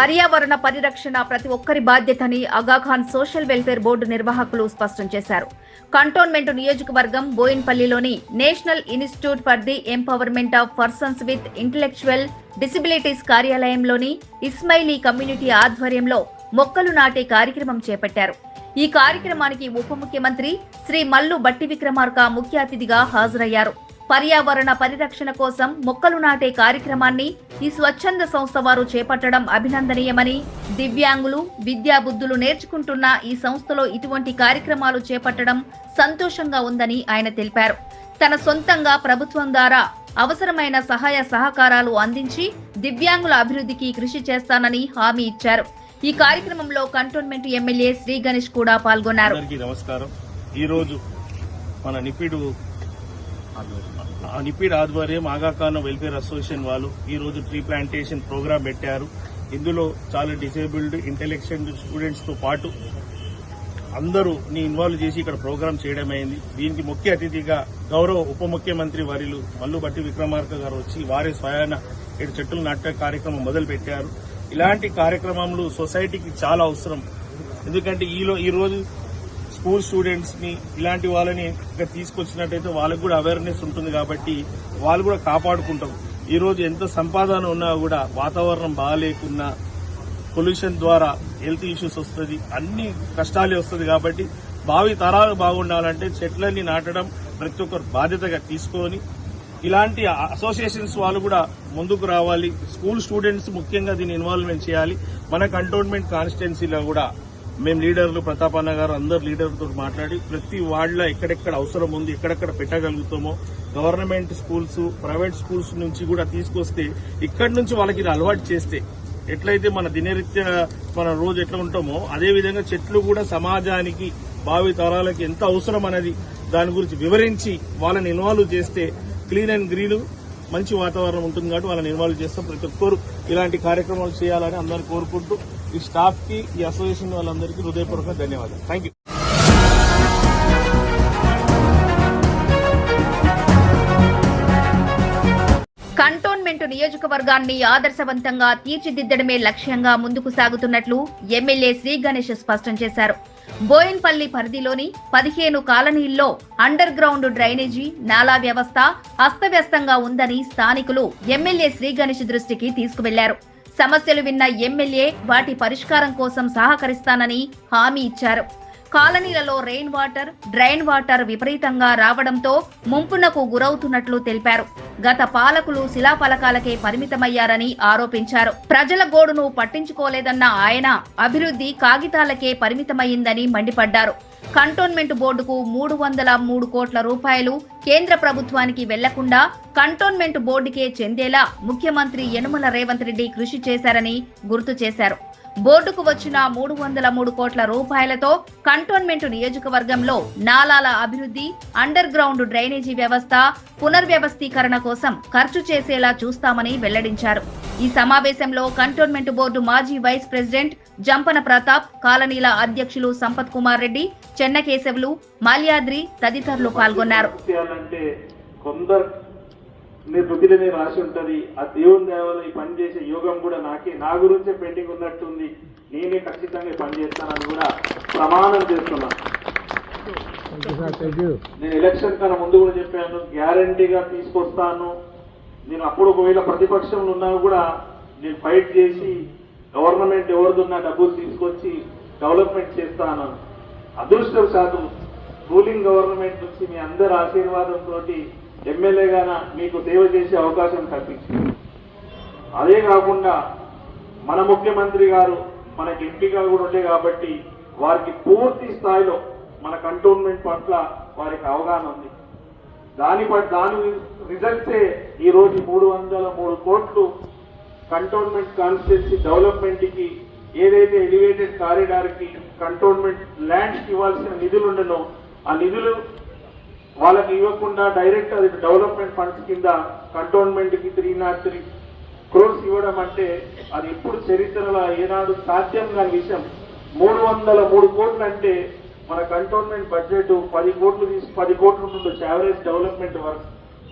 పర్యావరణ పరిరక్షణ ప్రతి ఒక్కరి బాధ్యతని అగాఖాన్ సోషల్ వెల్ఫేర్ బోర్డు నిర్వాహకులు స్పష్టం చేశారు. కంటోన్మెంట్ నియోజకవర్గం బోయిన్పల్లిలోని national institute for the empowerment of persons with intellectual disabilities కార్యాలయంలోని Ismaili community ఆధ్వర్యంలో మొక్కలు నాటే కార్యక్రమం చేపట్టారు. ఈ కార్యక్రమానికి ఉప ముఖ్యమంత్రి శ్రీ మల్లు బట్టి విక్రమార్క ముఖ్య అతిథిగా హాజరయ్యారు. పర్యావరణ పరిరక్షణ కోసం మొక్కలు నాటే కార్యక్రమాన్ని ఈ స్వచ్ఛంద సంస్థ వారు చేపట్టడం అభినందనీయమని దివ్యాంగులు విద్యాబుద్ధులు నేర్చుకుంటున్న ఈ సంస్థలో ఇటువంటి కార్యక్రమాలు చేపట్టడం సంతోషంగా ఉందని ఆయన తెలిపారు. తన సొంతంగా ప్రభుత్వం ద్వారా అవసరమైన సహాయ సహకారాలు అందించి దివ్యాంగుల అభివృద్ధికి కృషి చేస్తానని హామీ ఇచ్చారు. ఈ కార్యక్రమంలో కంటోన్మెంట్ ఎమ్మెల్యే శ్రీ గణేష్ కూడా పాల్గొన్నారు. నమస్కారం. ఈరోజు మన నిపిడు నిపిడ్ ఆధ్వర్యం ఆగాకాన వెల్ఫేర్ అసోసియేషన్ వాళ్ళు ఈ రోజు ట్రీ ప్లాంటేషన్ ప్రోగ్రామ్ పెట్టారు. ఇందులో చాలా డిసేబుల్డ్ ఇంటెలెక్చువల్ స్టూడెంట్స్తో పాటు అందరూ ని ఇన్వాల్వ్ చేసి ఇక్కడ ప్రోగ్రామ్ చేయడం అయింది. దీనికి ముఖ్య అతిథిగా గౌరవ ఉప ముఖ్యమంత్రి వర్యులు మల్లుబట్టి విక్రమార్క గారు వచ్చి వారే స్వయాన ఏడు చెట్లు నాటే కార్యక్రమం మొదలు పెట్టారు. ఇలాంటి కార్యక్రమాలు సొసైటీకి చాలా అవసరం. ఎందుకంటే ఈలో ఈ రోజు స్కూల్ స్టూడెంట్స్ని ఇలాంటి వాళ్ళని ఇక్కడ తీసుకొచ్చినట్టయితే వాళ్ళకు కూడా అవేర్నెస్ ఉంటుంది కాబట్టి వాళ్ళు కూడా కాపాడుకుంటాం. ఈ రోజు ఎంత సంపాదన ఉన్నా కూడా వాతావరణం బాగాలేకున్నా పొల్యూషన్ ద్వారా హెల్త్ ఇష్యూస్ వస్తుంది అన్ని కష్టాలే వస్తుంది కాబట్టి భావి తరాలు బాగుండాలంటే చెట్లన్నీ నాటడం ప్రతి ఒక్కరు బాధ్యతగా తీసుకొని ఇలాంటి అసోసియేషన్స్ వాళ్ళు కూడా ముందుకు రావాలి. స్కూల్ స్టూడెంట్స్ ముఖ్యంగా దీన్ని ఇన్వాల్వ్మెంట్ చేయాలి. మన కంటోన్మెంట్ కాన్స్టిట్యున్సీలో కూడా మేము లీడర్లు ప్రతాపన్న గారు అందరు లీడర్లతో మాట్లాడి ప్రతి వాళ్ళ ఎక్కడెక్కడ అవసరం ఉంది ఎక్కడెక్కడ పెట్టగలుగుతామో గవర్నమెంట్ స్కూల్స్ ప్రైవేట్ స్కూల్స్ నుంచి కూడా తీసుకొస్తే ఇక్కడి నుంచి వాళ్ళకి ఇది అలవాటు చేస్తే ఎట్లయితే మన దినరీత్యా మన రోజు ఎట్లా ఉంటామో అదే విధంగా చెట్లు కూడా సమాజానికి భావి తరాలకి ఎంత అవసరం అనేది దాని గురించి వివరించి వాళ్ళని ఇన్వాల్వ్ చేస్తే క్లీన్ అండ్ గ్రీన్ మంచి వాతావరణం ఉంటుంది కాబట్టి వాళ్ళని ఇన్వాల్వ్ చేస్తాం ప్రతి ఒక్కరు. ఇలాంటి కార్యక్రమాలు చేయాలని అందరిని కోరుకుంటూ ఈ స్టాఫ్కి ఈ అసోసియేషన్ వాళ్ళందరికీ హృదయపూర్వక ధన్యవాదాలు. థ్యాంక్ యూ కంటోన్మెంట్ నియోజకవర్గాన్ని ఆదర్శవంతంగా తీర్చిదిద్దడమే లక్ష్యంగా ముందుకు సాగుతున్నట్లు ఎమ్మెల్యే శ్రీ గణేష్ స్పష్టం చేశారు. బోయన్పల్లి పరిధిలోని పదిహేను కాలనీల్లో అండర్ గ్రౌండ్ డ్రైనేజీ నాలా వ్యవస్థ అస్తవ్యస్తంగా ఉందని స్థానికులు ఎమ్మెల్యే శ్రీ గణేష్ దృష్టికి తీసుకువెళ్ళారు. సమస్యలు విన్న ఎమ్మెల్యే వాటి పరిష్కారం కోసం సహకరిస్తానని హామీ ఇచ్చారు. కాలనీలలో రెయిన్ వాటర్ డ్రైన్ వాటర్ విపరీతంగా రావడంతో ముంపునకు గురవుతున్నట్లు తెలిపారు. గత పాలకులు శిలాఫలకాలకే పరిమితమయ్యారని ఆరోపించారు. ప్రజల గోడును పట్టించుకోలేదన్న ఆయన అభివృద్ధి కాగితాలకే పరిమితమైందని మండిపడ్డారు. కంటోన్మెంట్ బోర్డుకు మూడు వందల మూడు కోట్ల రూపాయలు కేంద్ర ప్రభుత్వానికి వెళ్ళకుండా కంటోన్మెంట్ బోర్డుకే చెందేలా ముఖ్యమంత్రి యనుమల రేవంత్ రెడ్డి కృషి చేశారని గుర్తు చేశారు. బోర్డుకు వచ్చిన మూడు వందల మూడు కోట్ల రూపాయలతో కంటోన్మెంట్ నియోజకవర్గంలో నాలాల అభివృద్ధి అండర్ గ్రౌండ్ డ్రైనేజీ వ్యవస్థ పునర్వ్యవస్థీకరణ కోసం ఖర్చు చేసేలా చూస్తామని వెల్లడించారు. ఈ సమావేశంలో కంటోన్మెంట్ బోర్డు మాజీ వైస్ ప్రెసిడెంట్ జంపన ప్రతాప్ కాలనీల అధ్యక్షులు సంపత్ కుమార్ రెడ్డి చెన్నకేశవులు మాల్యాద్రి తదితరులు పాల్గొన్నారు. చేయాలంటే కొందరు నీ రుదిలని రాసి ఉంటది. ఆ దేవుని దేవలో ఈ పని చేసే యోగం కూడా నాకే. నా గురించే పెండింగ్ ఉన్నట్టుంది. నేనే ఖచ్చితంగా పని చేస్తానని కూడా ప్రమాణం చేస్తున్నా. నేను ఎలక్షన్ కన్నా ముందు కూడా చెప్పాను గ్యారంటీగా తీసుకొస్తాను. నేను అప్పుడు ఒకవేళ ప్రతిపక్షంలో ఉన్నా కూడా నేను ఫైట్ చేసి గవర్నమెంట్ ఎవరిదున్నా డబ్బులు తీసుకొచ్చి డెవలప్మెంట్ చేస్తాను. అదృష్టవశాత్తు రూలింగ్ గవర్నమెంట్ నుంచి మీ అందరి ఆశీర్వాదంతో ఎమ్మెల్యేగాన మీకు సేవ చేసే అవకాశం కల్పించింది. అదే కాకుండా మన ముఖ్యమంత్రి గారు మనకి ఎంపీగా కూడా ఉండే కాబట్టి వారికి పూర్తి స్థాయిలో మన కంటోన్మెంట్ పట్ల వారికి అవగాహన ఉంది. దాని దాని రిజల్ట్సే ఈ రోజు మూడు వందల మూడు కోట్లు కంటోన్మెంట్ కాన్స్టిట్యున్సీ డెవలప్మెంట్కి ఏదైతే ఎలివేటెడ్ కారిడార్కి కంటోన్మెంట్ ల్యాండ్స్కి ఇవ్వాల్సిన నిధులు ఉండనో ఆ నిధులు వాళ్ళకి ఇవ్వకుండా డైరెక్ట్ అది డెవలప్మెంట్ ఫండ్స్ కింద కంటోన్మెంట్కి త్రీ నాట్ త్రీ క్రోర్స్ ఇవ్వడం అంటే అది ఇప్పుడు చరిత్రలో ఏనాడు సాధ్యం కాని విషయం. మూడు వందల మూడు కోట్లు అంటే మన కంటోన్మెంట్ బడ్జెట్ పది కోట్లు తీసి పది కోట్లు ఉండొచ్చు యావరేజ్ డెవలప్మెంట్ వర్క్.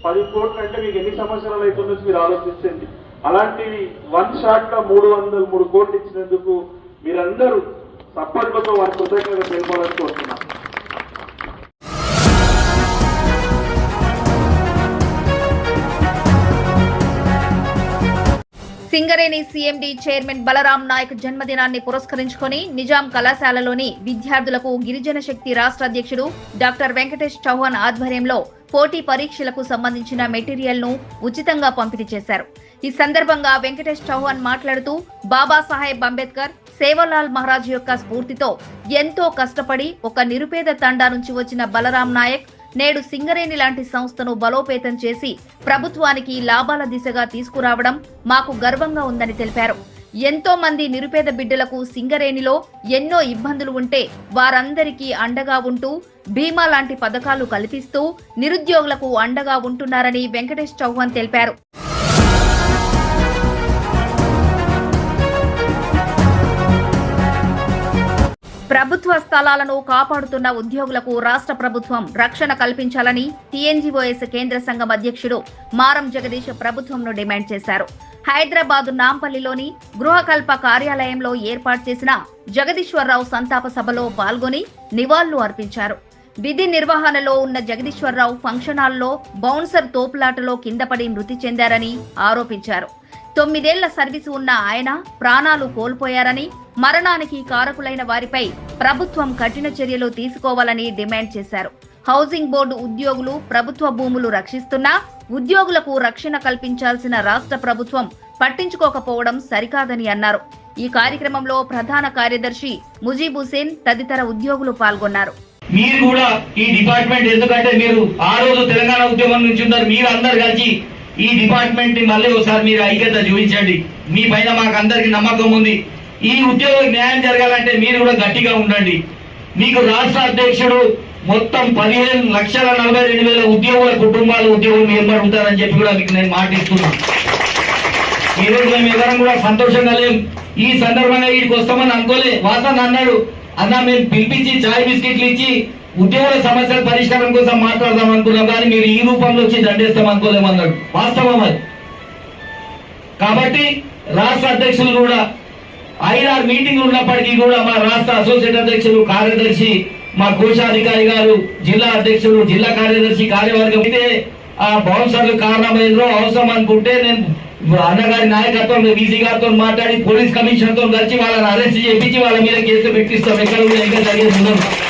పది కోట్లు అంటే మీకు ఎన్ని సంవత్సరాలు అవుతుందో మీరు ఆలోచించండి. అలాంటివి వన్ షాట్లో మూడు వందల మూడు కోట్లు ఇచ్చినందుకు మీరందరూ సప్పట్లతో వారి కృతజ్ఞత తెలుపాలని కోరుతున్నాను సింగరేణి సీఎండీ చైర్మన్ బలరాం నాయక్ జన్మదినాన్ని పురస్కరించుకొని నిజాం కళాశాలలోని విద్యార్థులకు గిరిజన శక్తి రాష్ట్ర అధ్యక్షుడు డాక్టర్ వెంకటేష్ చౌహాన్ ఆధ్వర్యంలో పోటీ పరీక్షలకు సంబంధించిన మెటీరియల్ను ఉచితంగా పంపిణీ చేశారు. ఈ సందర్భంగా వెంకటేష్ చౌహాన్ మాట్లాడుతూ బాబాసాహెబ్ అంబేద్కర్ సేవలాల్ మహారాజ్ యొక్క స్ఫూర్తితో ఎంతో కష్టపడి ఒక నిరుపేద తండా నుంచి వచ్చిన బలరాం నాయక్ నేడు సింగరేణి లాంటి సంస్థను బలోపేతం చేసి ప్రభుత్వానికి లాభాల దిశగా తీసుకురావడం మాకు గర్వంగా ఉందని తెలిపారు. ఎంతో మంది నిరుపేద బిడ్డలకు సింగరేణిలో ఎన్నో ఇబ్బందులు ఉంటే వారందరికీ అండగా ఉంటూ బీమా లాంటి పథకాలు కల్పిస్తూ నిరుద్యోగులకు అండగా ఉంటున్నారని వెంకటేష్ చౌహాన్ తెలిపారు. ప్రభుత్వ స్థలాలను కాపాడుతున్న ఉద్యోగులకు రాష్ట్ర ప్రభుత్వం రక్షణ కల్పించాలని టీఎన్జీఓఎస్ కేంద్ర సంఘం అధ్యక్షుడు మారం జగదీష్ ప్రభుత్వంను డిమాండ్ చేశారు. హైదరాబాద్ నాంపల్లిలోని గృహకల్ప కార్యాలయంలో ఏర్పాటు చేసిన జగదీశ్వరరావు సంతాప సభలో పాల్గొని నివాళులు అర్పించారు. విధి నిర్వహణలో ఉన్న జగదీశ్వరరావు ఫంక్షన్ హాల్లో బౌన్సర్ తోపులాటలో కిందపడి మృతి చెందారని ఆరోపించారు. తొమ్మిదేళ్ళ సర్వీసు ఉన్న ఆయన ప్రాణాలు కోల్పోయారని మరణానికి కారకులైన వారిపై ప్రభుత్వం కఠిన చర్యలు తీసుకోవాలని డిమాండ్ చేశారు. హౌసింగ్ బోర్డు ఉద్యోగులు ప్రభుత్వ భూములు రక్షిస్తున్నా ఉద్యోగులకు రక్షణ కల్పించాల్సిన రాష్ట్ర ప్రభుత్వం పట్టించుకోకపోవడం సరికాదని అన్నారు. ఈ కార్యక్రమంలో ప్రధాన కార్యదర్శి ముజీబ్ హుసేన్ తదితర ఉద్యోగులు పాల్గొన్నారు. మీరు కూడా ఈ డిపార్ట్మెంట్ ఎందుకంటే మీరు ఆ రోజు తెలంగాణ ఉద్యమం నుంచి ఉన్నారు మీరు అందరు కలిసి ఈ డిపార్ట్మెంట్ని మళ్ళీ ఒకసారి మీరు ఐక్యత చూపించండి. మీ పైన మాకు అందరికి నమ్మకం ఉంది. ఈ ఉద్యోగులకు న్యాయం జరగాలంటే మీరు కూడా గట్టిగా ఉండండి. మీకు రాష్ట్ర అధ్యక్షుడు మొత్తం పదిహేను లక్షల నలభై రెండు వేల ఉద్యోగుల కుటుంబాలు ఉద్యోగులు ఏర్పడుతారని చెప్పి కూడా మీకు నేను మాటిస్తున్నాను ఈరోజు మేము ఎవరం కూడా సంతోషంగా లేం. ఈ సందర్భంగా వీడికి వస్తామని అనుకోలే. వాసన్ అన్నాడు అన్న మేము పిలిపించి చాయ్ బిస్కెట్లు ఇచ్చి ఉద్యోగుల సమస్యల పరిష్కారం కోసం మాట్లాడదాం అనుకున్నాం. కానీ మీరు ఈ రూపంలో వచ్చి దండేస్తాం అనుకోలేమన్నాడు. వాస్తవం అది కాబట్టి రాష్ట్ర అధ్యక్షులు కూడా ఐదారు మీటింగ్లు ఉన్నప్పటికీ కూడా మా రాష్ట్ర అసోసియేట్ అధ్యక్షులు కార్యదర్శి మా కోశాధికారి గారు జిల్లా అధ్యక్షులు జిల్లా కార్యదర్శి కార్యవర్గం అయితే ఆ బౌన్సర్లు కారణమైందో అవసరం అనుకుంటే నేను అన్నగారి నాయకత్వం బీసీ గారితో మాట్లాడి పోలీస్ కమిషనర్తో కలిసి వాళ్ళని అరెస్ట్ చేయించి వాళ్ళ మీద కేసు పెట్టిస్తాం. ఎక్కడ కూడా ఇంకా జరిగేది